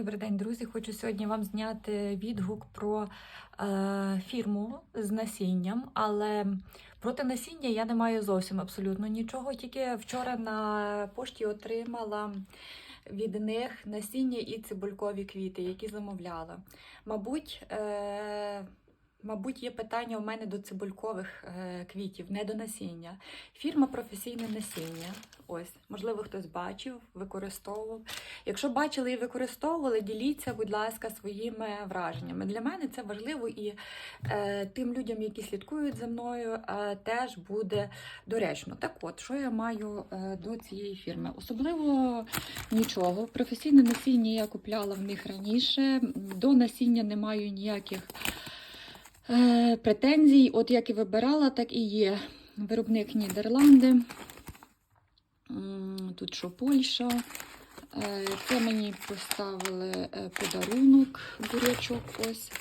Добрий день, друзі. Хочу сьогодні вам зняти відгук про е, фірму з насінням, але проти насіння я не маю зовсім абсолютно нічого. Тільки вчора на пошті отримала від них насіння і цибулькові квіти, які замовляла. Мабуть, е, Мабуть, є питання у мене до цибулькових е, квітів, не до насіння. Фірма професійне насіння. Ось, можливо, хтось бачив, використовував. Якщо бачили і використовували, діліться, будь ласка, своїми враженнями. Для мене це важливо і е, тим людям, які слідкують за мною, е, теж буде доречно. Так от, що я маю е, до цієї фірми? Особливо нічого. Професійне насіння я купляла в них раніше. До насіння не маю ніяких. Е, претензій, от як і вибирала, так і є. Виробник Нідерланди. Тут що Польща. Е, Це мені поставили е, подарунок, бурячок ось.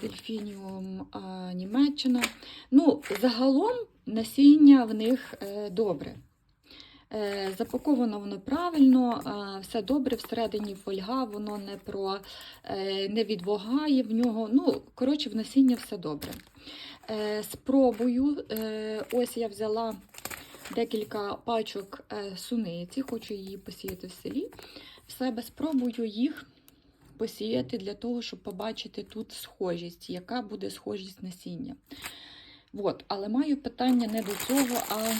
Дельфініум Німеччина. Ну, загалом насіння в них добре. Е, Запаковано воно правильно, все добре, всередині фольга, воно не про е, не відвогає в нього. Ну, коротше, в насіння все добре. Е, Спробую, ось я взяла декілька пачок суниці, хочу її посіяти в селі. В себе спробую їх посіяти для того, щоб побачити тут схожість, яка буде схожість насіння. От, але маю питання не до цього, а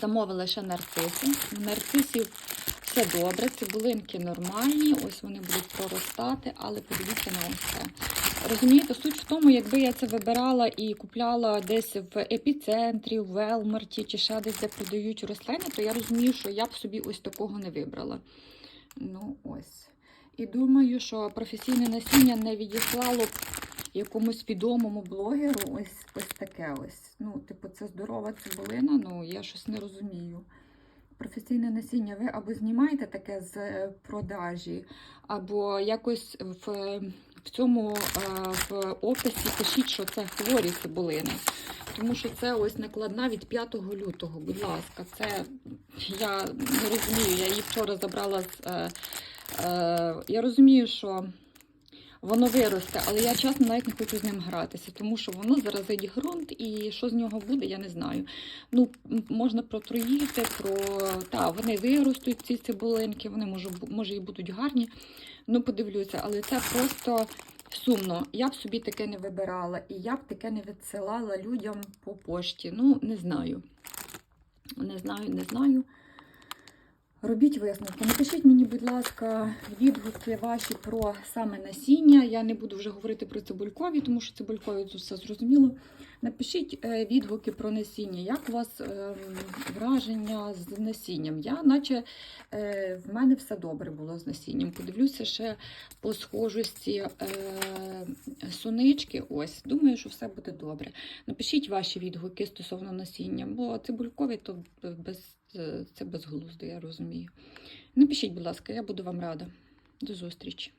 замовила ще нарциси. Нарцисів все добре, цибулинки нормальні, ось вони будуть проростати, але подивіться на ось це. Розумієте, суть в тому, якби я це вибирала і купляла десь в епіцентрі, в Велмарті чи ще десь, де продають рослини, то я розумію, що я б собі ось такого не вибрала. Ну, ось. І думаю, що професійне насіння не відіслало б якомусь відомому блогеру ось ось таке ось. Ну, типу, це здорова цибулина, ну я щось не розумію. Професійне насіння ви або знімаєте таке з е, продажі, або якось в, в цьому е, в описі пишіть, що це хворі цибулини. Тому що це ось накладна від 5 лютого. Будь ласка, це я не розумію. Я її вчора забрала з. Е, е, я розумію, що воно виросте, але я чесно навіть не хочу з ним гратися, тому що воно заразить ґрунт, і що з нього буде, я не знаю. Ну, можна протруїти, про та, вони виростуть, ці цибулинки, вони може, може і будуть гарні. Ну, подивлюся, але це просто сумно. Я б собі таке не вибирала, і я б таке не відсилала людям по пошті. Ну, не знаю. Не знаю, не знаю. Робіть висновки. Напишіть мені, будь ласка, відгуки ваші про саме насіння. Я не буду вже говорити про цибулькові, тому що цибулькові тут все зрозуміло. Напишіть е, відгуки про насіння. Як у вас е, враження з насінням? Я, наче е, в мене все добре було з насінням. Подивлюся ще по схожості е, сунички. Ось, думаю, що все буде добре. Напишіть ваші відгуки стосовно насіння, бо цибулькові то без, це безглуздо, я розумію. Напишіть, будь ласка, я буду вам рада. До зустрічі.